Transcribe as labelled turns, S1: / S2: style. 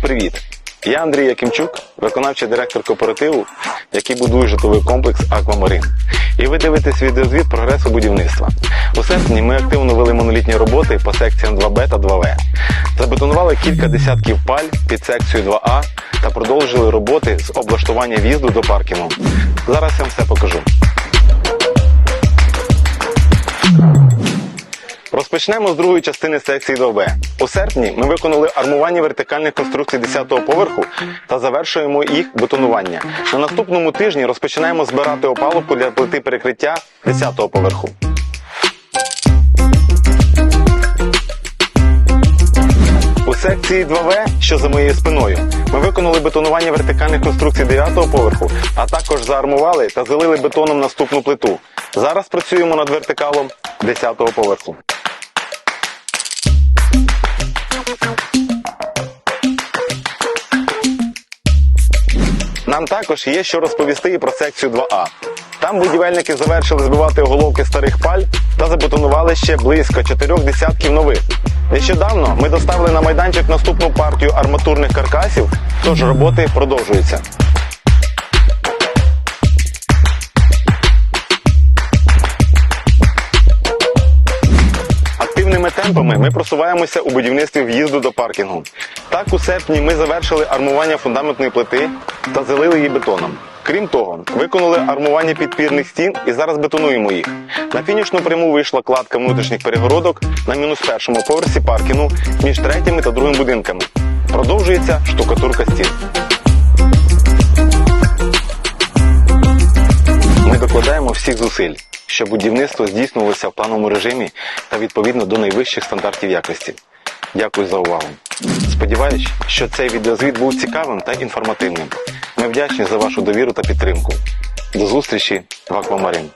S1: привіт! Я Андрій Якимчук, виконавчий директор кооперативу, який будує житловий комплекс Аквамарин. І ви дивитесь відеозвіт прогресу будівництва. У серпні ми активно вели монолітні роботи по секціям 2Б та 2В. Забетонували кілька десятків паль під секцію 2А та продовжили роботи з облаштування в'їзду до паркінгу. Зараз я вам все покажу. Розпочнемо з другої частини секції 2Б. У серпні ми виконали армування вертикальних конструкцій 10-го поверху та завершуємо їх бетонування. На наступному тижні розпочинаємо збирати опалубку для плити перекриття 10-го поверху. У секції 2В, що за моєю спиною, ми виконали бетонування вертикальних конструкцій 9-го поверху, а також заармували та залили бетоном наступну плиту. Зараз працюємо над вертикалом 10-го поверху. Нам також є що розповісти і про секцію 2А. Там будівельники завершили збивати оголовки старих паль та забетонували ще близько чотирьох десятків нових. Нещодавно ми доставили на майданчик наступну партію арматурних каркасів, тож роботи продовжуються. Активними темпами ми просуваємося у будівництві в'їзду до паркінгу. Так, у серпні ми завершили армування фундаментної плити та залили її бетоном. Крім того, виконали армування підпірних стін і зараз бетонуємо їх. На фінішну пряму вийшла кладка внутрішніх перегородок на мінус першому поверсі паркінгу між третім та другим будинками. Продовжується штукатурка стін. Ми докладаємо всіх зусиль, щоб будівництво здійснювалося в плановому режимі та відповідно до найвищих стандартів якості. Дякую за увагу. Сподіваюсь, що цей відеозвіт був цікавим та інформативним. Ми вдячні за вашу довіру та підтримку. До зустрічі в Аквамарин.